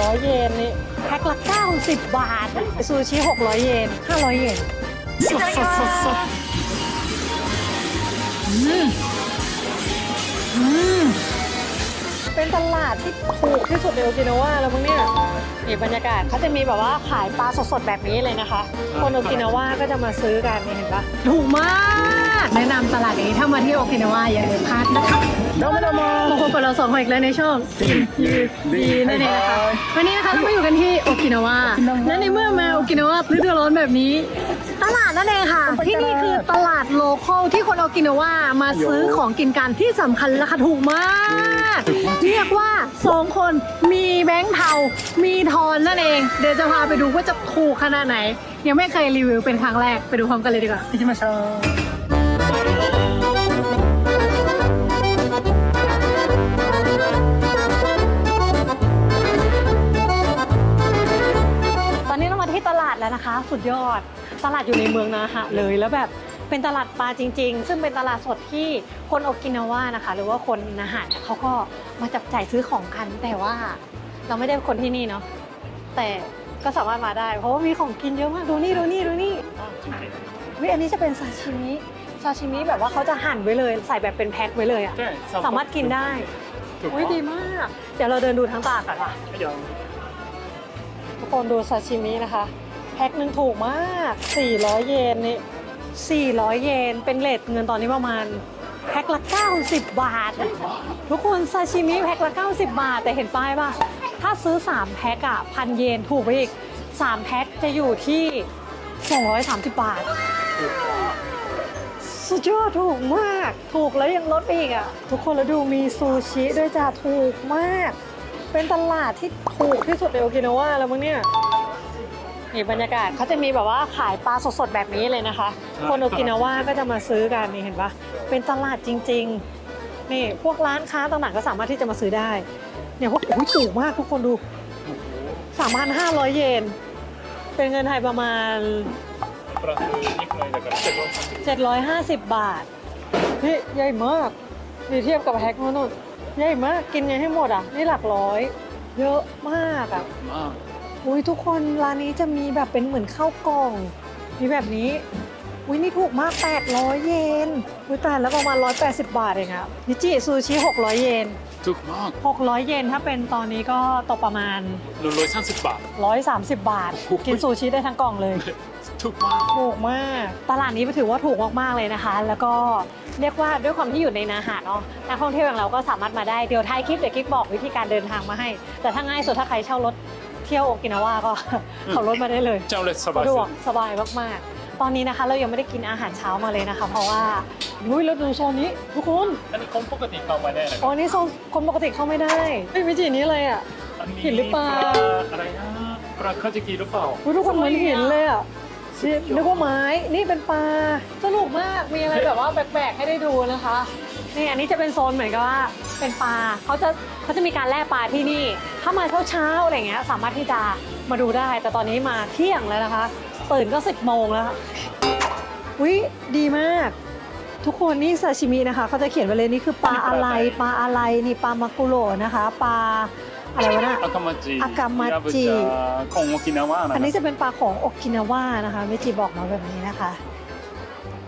400 เยนนี่แพ็คละ 90 บาท ซูชิ 600 เยน 500 เยนสดสดสดสดอืมอืมเป็นตลาดที่ถูกที่สุดในโอกินาวาแล้วมั้งเนี่ยี่บรรยากาศเขาจะมีแบบว่าขายปลาสดๆแบบนี้เลยนะคะ คนโอกินาว่าก็จะมาซื้อกันเห็นปะถูกมากแนะนำตลาดนี้ถ้ามาที่โอกินาว่าอย่าลืมพลาดนะคะน้องมาดมโอ้โหเราสองคนอีกแล้วในช่องยืดีนั่นเองนะคะวันนี้นะคะเราอยู่กันที่โอกินาว่าและในเมื่อมาโอกินาว่าฤดูร้อนแบบนี้ ตลาดนั่นเองค่ะ ที่นี่คือตลาดโลเคอลที่คนโอกินาว่ามาซื้อของกินกันที่สำคัญราคาถูกมาก เรียกว่าสองคนมีแบงค์เทามีทออนนั่นเอง เดี๋ยวจะพาไปดูว่าจะถูขนาดไหน ยังไม่เคยรีวิวเป็นครั้งแรกไปดูพร้อมกันเลยดีกว่า ที่ชมาชตอนนี้เรามาที่ตลาดแล้วนะคะ สุดยอด ตลาดอยู่ในเมืองนาหะเลยแล้วแบบเป็นตลาดปลาจริง ๆ ซึ่งเป็นตลาดสดที่คนโอกินาว่านะคะ หรือว่าคนนาหะเขาก็มาจับจ่ายซื้อของกัน แต่ว่าเราไม่ได้คนที่นี่เนาะ แต่ก็สามารถมาได้ เพราะว่ามีของกินเยอะมาก ดูนี่ดูนี่ดูนี่วิอันนี้จะเป็นซาชิมิ ซาชิมิแบบว่าเขาจะหั่นไว้เลย ใส่แบบเป็นแพ็คไว้เลยอะสามารถกินได้ถูกอุ้ยดีมาก เดี๋ยวเราเดินดูทั้งตลาดก่อนว่ะเดี๋ยวทุกคนดูซาชิมินะคะ แพ็คหนึ่งถูกมาก 400 เยนนี่400 เยน เป็นเลทเงินตอนนี้ประมาณแพ็คละ 90 บาท ทุกคนซาชิมิแพ็คละ 90 บาท แต่เห็นป้ายป่ะ ถ้าซื้อ 3 แพ็คอะพันเยนถูกไปอีก 3 แพ็คจะอยู่ที่ 230 บาท สุดยอดถูกมาก ถูกแล้วยังลดอีกอะทุกคนแล้วดูมีซูชิด้วยจ้าถูกมาก เป็นตลาดที่ถูกที่สุดในโอกินาวาแล้วมั้งเนี่ยนี่บรรยากาศเขาจะมีแบบว่าขายปลาสดๆแบบนี้เลยนะคะ คนโอกินาว่าก็จะมาซื้อกันนี่เห็นปะเป็นตลาดจริง ๆ นี่พวกร้านค้าต่างๆก็สามารถที่จะมาซื้อได้ เนี่ยว่าโอ้ยถูกมากทุกคนดูสามพันห้าร้อยเยน เป็นเงินไทยประมาณประมาณนี้เลยแต่ก็เจ็ดร้อยเจ็ดร้อยห้าสิบบาทนี่ใหญ่มากดีเทียบกับแฮกโน่นใหญ่มากกินไงให้หมดอะ นี่หลักร้อย เยอะมากอะมากอุ้ยทุกคนร้านนี้จะมีแบบเป็นเหมือนข้าวกล่อง มีแบบนี้ อุ้ยนี่ถูกมาก 800 เยน อุ้ยแต่แล้วประมาณ 180 บาทเองอะนิจิซูชิ 600 เยน ถูกมาก600 เยนถ้าเป็นตอนนี้ก็ตกประมาณ130บาท 130 บาทกินซูชิได้ทั้งกล่องเลย ถูกมาก ถูกมาก ตลาดนี้ถือว่าถูกมากๆเลยนะคะ แล้วก็เรียกว่าด้วยความที่อยู่ในนาหาเนาะนักท่องเที่ยวอย่างเราก็สามารถมาได้ เดี๋ยวท้ายคลิปเดี๋ยวกิ๊กบอกวิธีการเดินทางมาให้ แต่ถ้าง่ายสุดถ้าใครเช่ารถเที่ยวโอกินาวาก็ ขับรถมาได้เลยเจ้าเลยสบาสะยดวกสบายมากๆ ตอนนี้นะคะ เรายังไม่ได้กินอาหารเช้ามาเลยนะคะ เพราะว่าอุ้ยเราดูโซนนี้ทุกคนอันนี้คนปกติเข้ามาได้นะคอ๋รัอบนี่โซนคนปกติเข้าไม่ได้เฮ้ยวิจินี้เลยอะ อันนี้เห็นหรือเปล่า อะไรนะปลาคาจิกิหรือเปล่าอุ๊ยทุกคนเหมือนหินเลยอะนี่นึกว่าไม้นี่เป็นปลาสนุกมากมีอะไรแบบว่าแปลกๆให้ได้ดูนะคะนี่อันนี้จะเป็นโซนเหมือนกับว่าเป็นปลาเขาจะเขาจะมีการแล่ปลาที่นี่ ถ้ามาเช้าๆอะไรเงี้ยสามารถที่จะมาดูได้ แต่ตอนนี้มาเที่ยงแล้วนะคะ ตื่นก็สิบโมงแล้วค่ะอุ้ยดีมาก ทุกคนนี่ซาชิมินะคะเขาจะเขียนไว้เลยนี่คือปลาอะไรปลาอะไรนี่ปลามากุโระนะคะปลาอะไรวะน่ะอากามาจิอากามาจิยบุะของโอกินาวะนะอันนี้ครับจะเป็นปลาของโอกินาวานะคะเมจิบอกมาแบบนี้นะคะ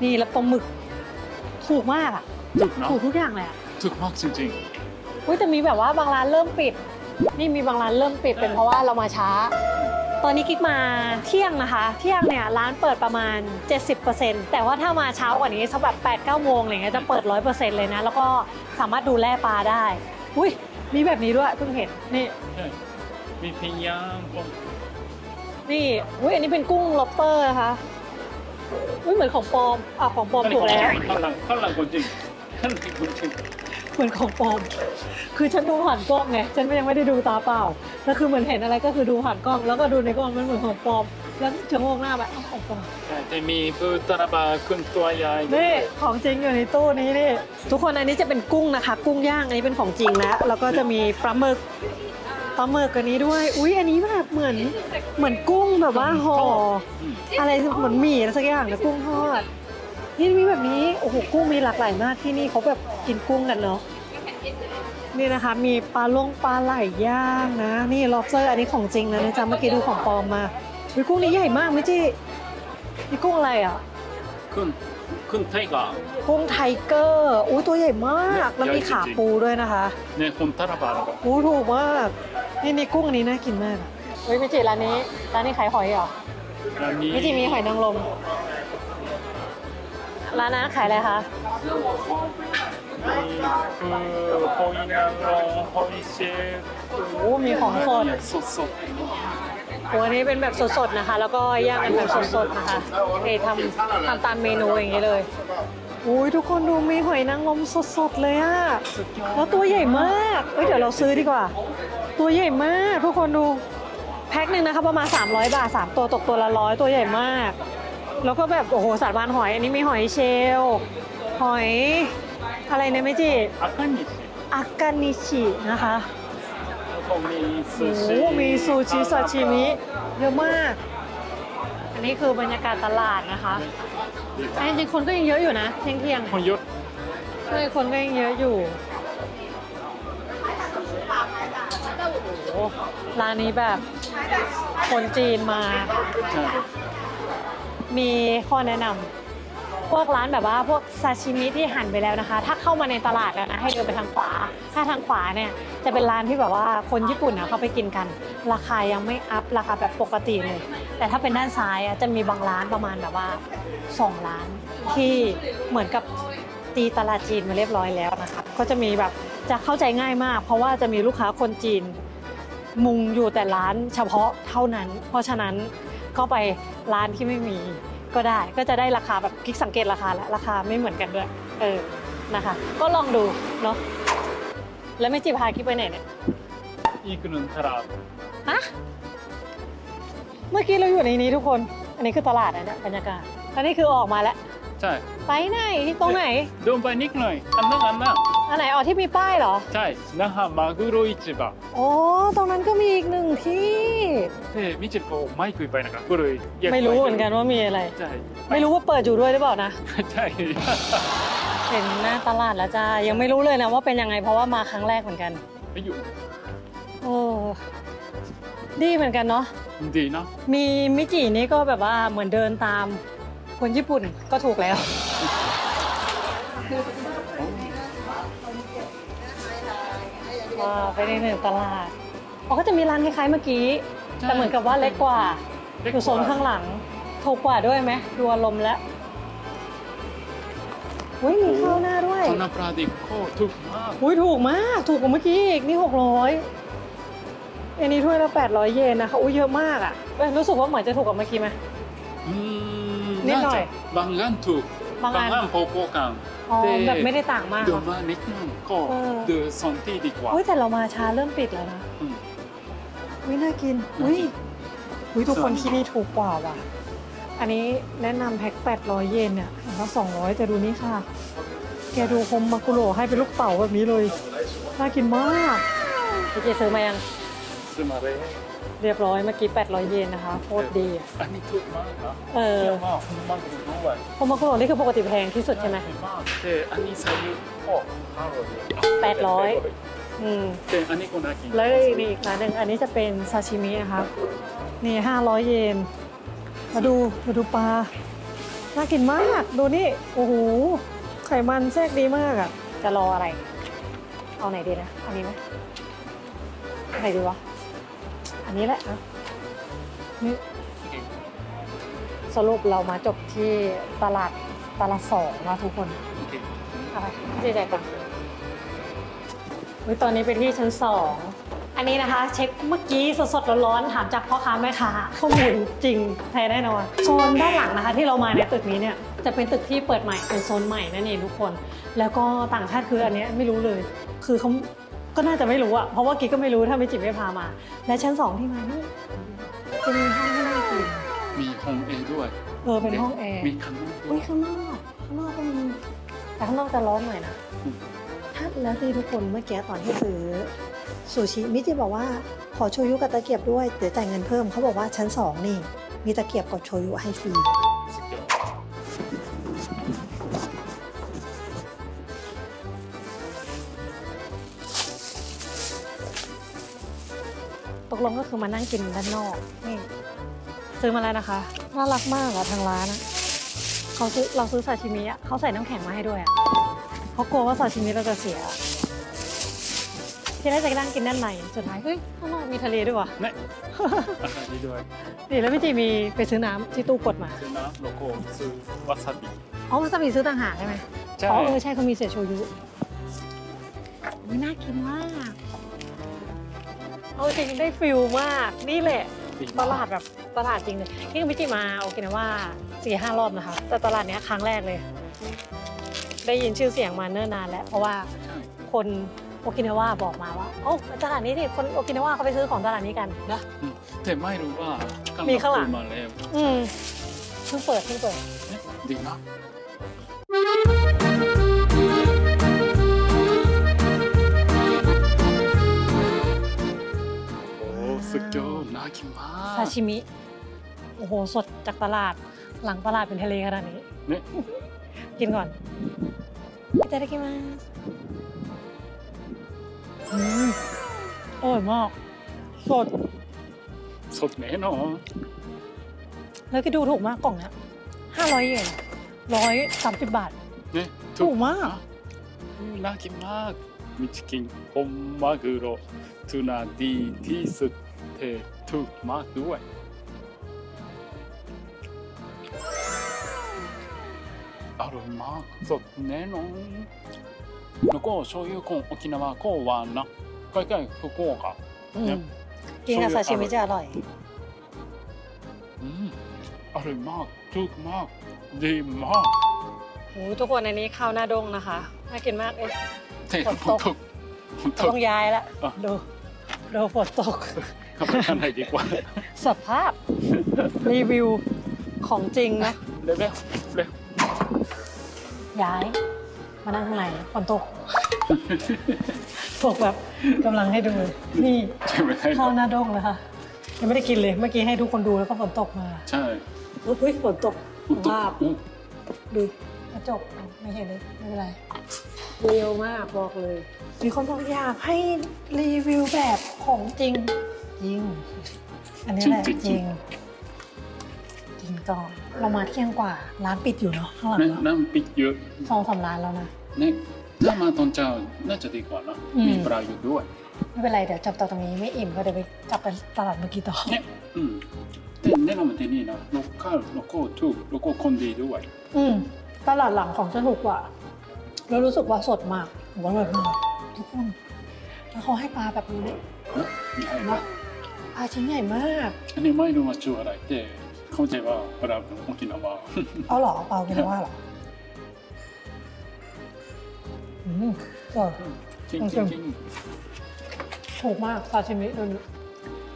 นี่แล้วปลาหมึกถูกมากอะถูกเนาะถูกทุกอย่างเลยอะถูกมากจริงอุ้ยแต่มีแบบว่าบางร้านเริ่มปิด นี่มีบางร้านเริ่มปิดเป็นเพราะว่าเรามาช้า ตอนนี้กิ๊กมาเที่ยงนะคะ เที่ยงเนี่ยร้านเปิดประมาณ 70%แต่ว่าถ้ามาเช้ากว่านี้สักแบบ8 9โมงอะไรเงี้ยจะเปิด 100%เลยนะ แล้วก็สามารถดูแลปลาได้ อุ้ยมีแบบนี้ด้วยเพิ่งเห็นนี่ๆใช่มีพิญญาปนนี่อุ้ยอันนี้เป็นกุ้งล็อบสเตอร์นะคะอุ้ยเหมือนของปลอมอะของปลอมถูกแล้วข้างหลังข้างหลังคนจริงข้างหลังคนจริง เหมือนของปลอม คือฉันดูผ่านกล้องไง ฉันยังไม่ได้ดูตาเปล่า แล้วคือเหมือนเห็นอะไรก็คือดูผ่านกล้อง แล้วก็ดูในกล้องมันเหมือนของปลอม แล้วชะโงกหน้าแบบอ้าวของปลอมใช่จะมีปูตานาบาขึ้นตัวใหญ่นี่ของจริงอยู่ในตู้นี้นี่ ทุกคนอันนี้จะเป็นกุ้งนะคะ กุ้งย่างอันนี้เป็นของจริงแล้วแล้วก็จะมีปลาหมึกปลาหมึกอันนี้ด้วย อุ๊ยอันนี้แบบเหมือนเหมือนกุ้งแบบว่าห่ออืมอะไรเหมือนหมี่อะไรสักอย่างนะกุ้งทอด นี่มีแบบนี้ โอ้โห กุ้งมีหลากหลายมากที่นี่เขาแบบกินกุ้งกันเนาะ นี่นะคะ มีปลาลงปลาไหลย่างนะ นี่ lobster อันนี้ของจริงนะนะจ๊ะ เมื่อกี้ดูของปลอมมาวิกุ้งนี้ใหญ่มากไม่จินี่กุ้งอะไรอะ ขึ้นขึ้นไทยก็กุ้งไทเกอร์ อุ้ยตัวใหญ่มาก แล้วมีขาปูด้วยนะคะเนี่ยคนทารบาลอู้ถูกมาก นี่นี่กุ้งอันนี้น่ากินมากเฮ้ยมิจิร้านนี้ ร้านนี้ขายหอยเหรอร้านนี้มิจิมีหอยนางรม ร้านน้าขายอะไรคะคือโฮยนางรองโฮยเชฟโอ้มีของสดสดสดวันนี้เป็นแบบสดๆนะคะ แล้วก็ย่างกันแบบสดๆนะคะเอทำทำตามเมนูอย่างนี้เลยอุ้ยทุกคนดูมีหอยนางรมสดๆเลยอะแล้วตัวใหญ่มากเอ้ยเดี๋ยวเราซื้อดีกว่า ตัวใหญ่มาก ทุกคนดูแพ็คหนึ่งนะคะประมาณ 300 บาท 3 ตัวตกตัวละร้อยตัวใหญ่มาก แล้วก็แบบโอ้โหสารวานหอย อันนี้มีหอยเชลล์หอยอะไรนะแม่จีอากันิชิอากานิชินะคะมีซูโอ้มีซูชิซาชิมิเยอะมาก อันนี้คือบรรยากาศตลาดนะคะแต่จริงคนก็ยังเยอะอยู่นะเที่ยงเที่ยงคนยุทใช่คนก็ยังเยอะอยู่โอ้โหร้านนี้แบบคนจีนมา มีข้อแนะนำพวกร้านแบบว่าพวกซาชิมิที่หั่นไปแล้วนะคะ ถ้าเข้ามาในตลาดแล้วนะให้เดินไปทางขวา ถ้าทางขวาเนี่ยจะเป็นร้านที่แบบว่าคนญี่ปุ่นนะเขาไปกินกัน ราคายังไม่อัพราคาแบบปกติเลย แต่ถ้าเป็นด้านซ้ายอะจะมีบางร้านประมาณแบบว่าสองร้านที่เหมือนกับตีตลาดจีนมาเรียบร้อยแล้วนะคะก็จะมีแบบจะเข้าใจง่ายมาก เพราะว่าจะมีลูกค้าคนจีน มุงอยู่แต่ร้านเฉพาะเท่านั้น เพราะฉะนั้น เข้าไปร้านที่ไม่มีก็ได้ ก็จะได้ราคาแบบพลิกสังเกตราคาแล้วราคาไม่เหมือนกันด้วย เออนะคะ ก็ลองดูเนาะแล้วไม่จีบพากิ๊ไปไหนเนี่ยอีกนึ่งตลาดฮะเมื่อกี้เราอยู่ในนี้ทุกคน อันนี้คือตลาดนะเนี่ยบรรยากาศตอนนี้คือออกมาแล้วใช่ไปไหนตรงไหนดูไปนิดหน่อยอันนั้นอันนั้น อันไหนอ๋อที่มีป้ายเหรอ ใช่นะฮะมากุโรอิจิบะอ๋อตรงนั้นก็มีอีกหนึ่งที่ เฮ้มิจิโกะไม่เคยไปนะครับก็เลยไม่รู้เหมือนกันว่ามีอะไร ใช่ไม่รู้ว่าเปิดอยู่ด้วยหรือเปล่านะ ใช่ เห็นหน้าตลาดแล้วจ้ายังไม่รู้เลยนะว่าเป็นยังไงเพราะว่ามาครั้งแรกเหมือนกันไม่อยู่โอ้ดีเหมือนกันเนาะดีเนาะมีมิจินี่ก็แบบว่าเหมือนเดินตามคนญี่ปุ่นก็ถูกแล้ว ไปในหนึ่งตลาดเขาก็จะมีร้านคล้ายๆเมื่อกี้ แต่เหมือนกับว่าเล็กกว่า อยู่โซนข้างหลังถูกกว่าด้วยไหมดูอารมณ์แล้วอุ้ยมีข้าวหน้าด้วย ข้าวหน้าปลาดิบโคตรถูกมากอุ้ยถูกมากถูกกว่าเมื่อกี้อีกนี่หกร้อยอันนี้ถ้วยละแปดร้อยเยนนะคะอุ้ยเยอะมากอะรู้สึกว่าเหมือนจะถูกกว่าเมื่อกี้ไหม อืมนิดหน่อยบางงานถูกบางอัน บางงานพอๆกัน แบบไม่ได้ต่างมากเดิหรอドマネキก็เออドソンティディコワอุ้ยแต่เรามาชาเริ่มปิดแล้วนะอุ้ยน่ากินอุ้ยอุ้ยทุกคนที่นี่ถูกกว่าว่ะ อันนี้แนะนำแพ็ค800 เยนเนี่ยแล้นว่า200 แต่ดูนี่ค่ะ แกดูคมมากุโรให้เป็นลูกเต๋าแบบนี้เลย น่ากินมากพี่เจซื้อมายังซื้อมาเลย เรียบร้อยเมื่อกี้ 800 เยนนะคะโคตรดีอันนี้ถูกมากเนะเออเยอะมากคุ้มมากคุ้มด้วยพอมาคุณหลงนี่คือปกติแพงที่สุดใช่ไหม ถูกมากแต่อันนี้ใช้พวกห้าร้อยแปดร้อย อืม แต่อันนี้ก็น่ากินแล้วอีกอีกร้านหนึ่งอันนี้จะเป็นซาชิมินะคะ นี่ 500 เยน มาดูมาดูปลา น่ากินมาก ดูนี่ โอ้โห ไขมันแทรกดีมากอะจะรออะไร เอาไหนดีนะเอันนี้ไหมไหนดีวะ นนี้แหละนี่สรุปเรามาจบที่ตลาดตลาดสองนะทุกคนอะไรเจ๊ใจตังตอนนี้ไปที่ชั้นสอง อันนี้นะคะ เช็คเมื่อกี้สดๆร้อนๆถามจากพ่อค้าแม่ค้าข้อมูลจริงแท้แน่นอนโซนด้านหลังนะคะ ที่เรามาในตึกนี้เนี่ยจะเป็นตึกที่เปิดใหม่เป็นโซนใหม่นั่นเองทุกคน แล้วก็ต่างชาติคืออันนี้ไม่รู้เลย คือเขา ก็น่าจะไม่รู้อะเพราะว่ากิ๊กก็ไม่รู้ถ้าไม่จิไม่พามา และชั้นสองที่มานี่จะมีห้องให้นั่งกินมีโฮมแอร์ด้วยเออเป็นห้องแอร์มีข้างนอกด้วมียข้างนอกข้างนอกก็มีแต่ข้างนอกจะร้อนหน่อยนะถ้าแล้วที่ทุกคนเมื่อกี้ตอนที่ซื้อสูชิมิจิบอกว่าขอโชยุกับตะเกียบด้วยเดี๋ยวจ่ายเงินเพิ่มเขาบอกว่าชั้นสองนี่ มีตะเกียบกับโชยุให้ฟรี ลงก็คือมานั่งกินด้านนอกนี่ซื้อมาแล้วนะคะน่ารักมากอะทางร้านอะเขาซื้อเราซื้อซาชิมิอะเขาใส่น้ำแข็งมาให้ด้วยอะเขากลัวว่าซาชิมิเราจะเสียที่แรกจะนั่งกินด้านในสุดท้ายเฮ้ยข้างนอกมีทะเลด้วยวะนี่ด้วยนี่แล้วพี่จีมีไปซื้อน้ำที่ตู้กดมาซื้อน้ำโลโก้ซื้อวาซาบิอ๋อวาซาบิซื้อต่างหากใช่ไหมใช่เออใช่เขามีเศษโชยุน่ากินมาก เอาจริงได้ฟิลมาก นี่แหละดีตลาดแบบตลาดจริงเลยนี่คือมิจิมาโอเคนะว่าสี่ห้ารอบนะคะ แต่ตลาดเนี้ยครั้งแรกเลย ได้ยินชื่อเสียงมาเนิ่นนานแล้วเพราะว่าใช่คนโอกินาวาบอกมาว่าโอ้ตลาดนี้ที่คนโอกินาวาเขาไปซื้อของตลาดนี้กันนะแต่ไม่รู้ว่ามีมีข้างหลังมาแล้วอืมเพิ่งเปิดเพิ่งเปิดねดีนะโสุดยอดน่ากินมาก ซาชิมิ โอ้โห สดจากตลาด หลังตลาดเป็นทะเลขนาดนี้ ね กินก่อนいただきますอืมอร่อยมาก สด สดแน่นอน แล้วก็ดูถูกมากกล่องเนี้ยห้าร้อยเยนร้อยสามสิบบาท ね ถูกมาก อืมน่ากินมากมิชกิน本マグロทูน่าดีที่สุดเท ถูกมากด้วย อร่อยมากสดแน่นอนแล้วก็โชยุของ沖縄ก็หวานนะใกล้ๆฟุกุโอกะอืมเนี่ยกินกับซาชิมิจะอร่อย อืมอร่อยมากถูกมาก ดีมากโอ้ทุกคนในนี้ข้าวหน้าดงนะคะ น่ากินมากเอ๊ะแต่ฝนตกตกฝนตต้กองย้ายละอะดู ดูฝนตก เข้าไปข้างในดีกว่า สภาพรีวิวของจริงนะเร็วเร็วเร็วย้าย มานั่งข้างในฝนตกตกแบบกำลังให้ดู นี่ใช่ไหมใช่ข้าวหน้าดงนะคะยังไม่ได้กินเลยเมื่อกี้ให้ทุกคนดูแล้วก็ฝนตกมา ใช่โอ้ยฝนตกอุ๊ยตกภาพอุ๊ยดูกระจกอะไม่เห็นเลยไม่เป็นไรเร็วมากบอกเลย มีคนบอกอยากให้รีวิวแบบของจริง จริง อันนี้แหละจริงจริงก่อนเรามาเที่ยงกว่า ร้านปิดอยู่เนาะข้างหลังเนี่ยเนาะน้ำปิดเยอะสองสามร้านแล้วนะเนี่ยถ้ามาตอนเช้าน่าจะดีกว่านะอืมมีปลาอยู่ด้วย ไม่เป็นไรเดี๋ยวจับต่อตรงนี้ไม่อิ่มก็เดี๋ยวไปกลับไปตลาดเมื่อกี้ต่อเนี่ยอืมแต่แนะนำที่นี่นะโลคาลโลโก้ถูกโลโก้คนดีด้วย อืมตลาดหลังของจะถูกกว่าแล้วรู้สึกว่าสดมากหัวอร่อยมากทุกคนแล้วเขาให้ปลาแบบนี้นะมีให้เห็น ปะปลาชิ้นใหญ่มาก อันนี้ไม่รู้ว่าชื่ออะไรแต่เข้าใจว่าปลาโอกินาวา เอาเหรอเปล่ากินว่าเหรออืมอร่อย จริงโอจเคริงถูกมากซาชิมิโดน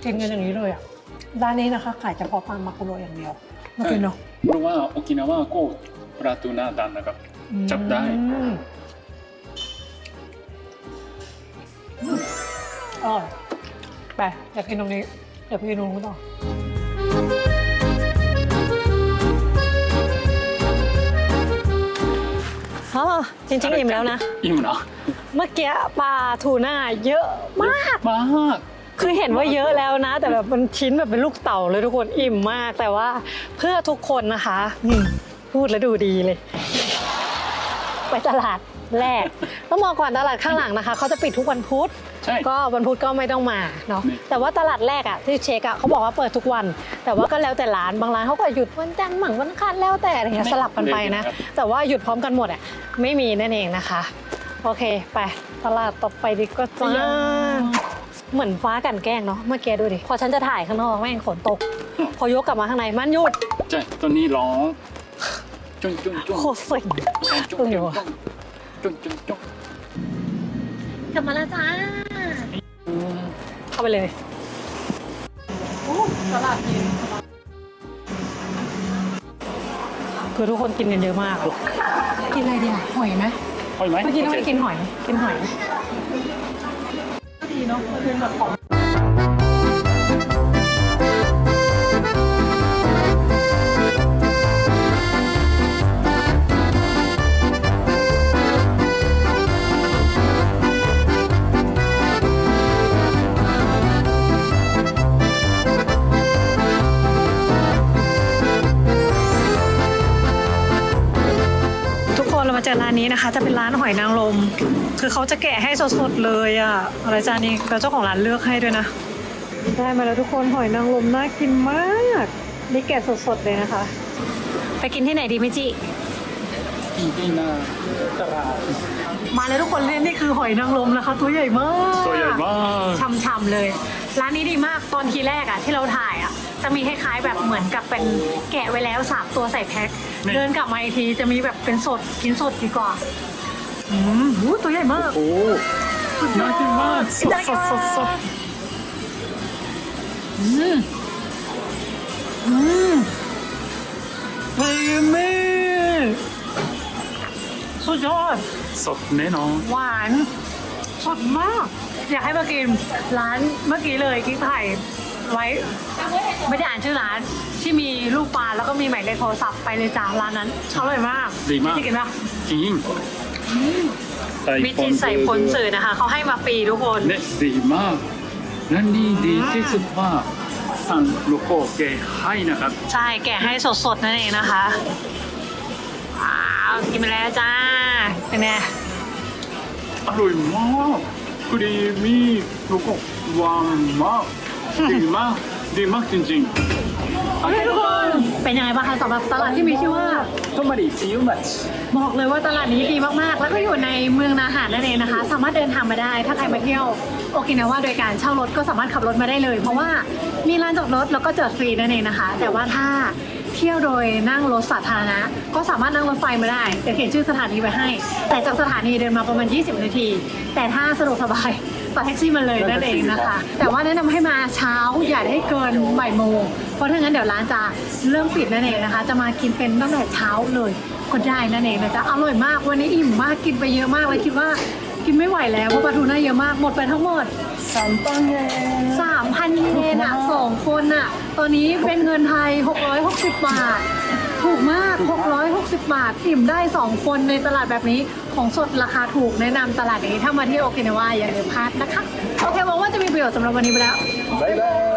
กินกันอย่างนี้เลยอะร้านนี้นะคะขายเฉพาะปลามากุโรอย่างเดียวไม่กินเนาะเพราะว่าโอกินาวาก็ปลาทูน่าดันนะครับ จับได้อืมอืมอร่อย ไปอยากกินตรงนี้เดี๋ยวไปกินตรงนู้นต่ออ๋อจริงๆอิ่มแล้วนะ อิ่มนะเมื่อกี้ปลาทูน่าเยอะมาก มาก คือเห็นว่าเยอะแล้วนะ แต่แบบมันชิ้นแบบเป็นลูกเต่าเลยทุกคนอิ่มมาก แต่ว่าเพื่อทุกคนนะคะอืมพูดแล้วดูดีเลย ไปตลาดแรกต้องมองก่อนตลาดข้างหลังนะคะเขาจะปิดทุกวันพุธ ใช่ ก็วันพุธก็ไม่ต้องมาเนาะนี่แต่ว่าตลาดแรกอะที่เช็คอะเขาบอกว่าเปิดทุกวัน แต่ว่าก็แล้วแต่ร้าน บางร้านเขาก็หยุดวันจันทร์หมั่งวันอังคารแล้วแต่อะไรเงี้ยสลับกันไปนะ แต่ว่าหยุดพร้อมกันหมดอะไม่มีนั่นเองนะคะ โอเค ไปตลาดต่อไปดีก็จ้าเหมือนฟ้ากันแกล้งเนาะ เมื่อกี้ดูดิ พอฉันจะถ่ายข้างนอกแม่งฝนตก พอยกกลับมาข้างในมันหยุด ใช่ ตอนนี้ร้องจุ้งจุ้งจุ้งโคตรเซ็งจุ้งเร็จุ้วงอะจุ้งจุ้งจุ้งกลับมาแล้วจ้า เข้าไปเลยตลาดเย็นคือทุกคนกินกันเยอะมากกินอะไรดีอะหอยไหมค่อยไหมเมื่อกี้เราไม่โคกินหอย กินหอยดีเนาะมันเป็นแบบของ เจอร้านนี้นะคะ จะเป็นร้านหอยนางรมคือเขาจะแกะให้สดๆเลยอะ่ะอะไรจานนี้แล้วเจ้าของร้านเลือกให้ด้วยนะได้มาแล้วทุกคนหอยนางรมน่ากินมากนี่แกะสดๆเลยนะคะ ไปกินที่ไหนดีมิจิกินที่หน้าตลาดมาแล้วทุกคนเล่นนี่คือหอยนางรมนะคะ ตัวใหญ่มากตัวใหญ่มากช่ำๆเลย ร้านนี้ดีมากตอนทีแรกอะที่เราถ่ายอะ จะมีคล้ายๆแบบเหมือนกับเป็นแกะไว้แล้วสามตัวใส่แพ็คนี่ เดินกลับมาอีกทีจะมีแบบเป็นสดกินสดดีกว่าอืมหูตัวใหญ่มาก โอ้น่ากินมากสดสดสดสดอืมอืมเฮ้ยแม่สุดยอด สดแน่นอน หวาน สดมาก อยากให้มากินร้านเมื่อกี้เลยกิ๊กถ่าย ไว้ ไม่ได้อ่านชื่อร้านที่มีลูกปลาแล้วก็มีหมายเลขโทรศัพท์ไปเลยจ้าร้านนั้นอร่อยมากดีมาก พี่กินปะจริงใส่วิธีใส่ผลสื่อนะคะเขาให้มาฟรีทุกคนねดีมากและนี่ดีที่สุดว่าสั่งโลโก้เกให้นะครับ ใช่แกะให้สดๆนั่นเองนะคะว้าวกินไปแล้วจ้าเป็นไงอร่อยมากครีมมี่แล้วก็หวานมาก ดีมาก ดีมากจริงโอเคทุกคนเป็นยังไงบ้างคะสำหรับตลาดที่มีชื่อว่าๆทำไมดีฟิวมัช บอกเลยว่าตลาดนี้ดีมาก ๆ แล้วก็อยู่ในเมืองนาหารนั่นเองนะคะ สามารถเดินทางมาได้ ถ้าใครมาเที่ยวโอกินาวาโดยการเช่ารถก็สามารถขับรถมาได้เลย เพราะว่ามีลานจอดรถแล้วก็จอดฟรีนั่นเองนะคะ แต่ว่าถ้า เที่ยวโดยนั่งรถสาธารณะ ก็สามารถนั่งรถไฟมาได้เดี๋ยวเขียนชื่อสถานีไว้ให้ แต่จากสถานีเดินมาประมาณ 20 นาที แต่ถ้าสะดวกสบายต่อแท็กซี่มาเลยนั่นเองนะคะ แต่ว่าแนะนำให้มาเช้าอย่าได้เกินบ่ายโมงเพราะถ้างั้นเดี๋ยวร้านจะเริ่มปิดนั่นเองนะคะ จะมากินเป็นตั้งแต่เช้าเลยก็ได้นั่นเองนะจ๊ะอร่อยมากวันนี้อิ่มมากกินไปเยอะมากเลยคิดว่ากินไม่ไหวแล้วเพราะปลาทูน่าเยอะมากหมดไปทั้งหมดสามปังเอง ตอนนี้เป็นเงินไทย 660 บาท ถูกมาก 660 บาท อิ่มได้ 2 คนในตลาดแบบนี้ ของสดราคาถูกแนะนำตลาดนี้ ถ้ามาที่โอกินาวาอย่าลืมพลาดนะคะ โอเคหวังว่าจะมีประโยชน์สำหรับวันนี้ไปแล้ว บ๊ายบาย